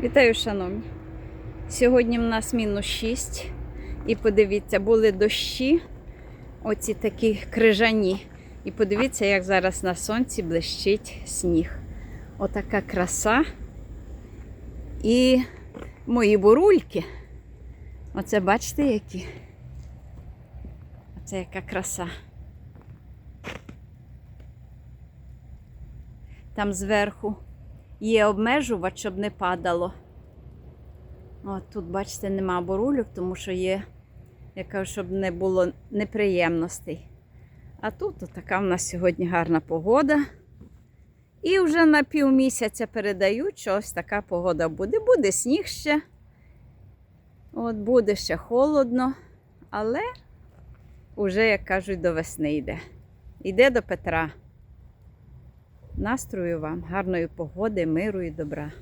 Вітаю, шановні. Сьогодні в нас мінус 6. І подивіться, були дощі, оці такі крижані. І подивіться, як зараз на сонці блищить сніг. Отака краса. І мої бурульки. Оце бачите, які? Оце яка краса. Там зверху є обмежувач, щоб не падало. От тут, бачите, нема борульок, тому що є, я кажу, щоб не було неприємностей. А тут така в нас сьогодні гарна погода. І вже на півмісяця передають, що ось така погода буде. Буде сніг ще. От буде ще холодно, але вже, як кажуть, до весни йде. Йде до Петра. Настрою вам, гарної погоди, миру і добра.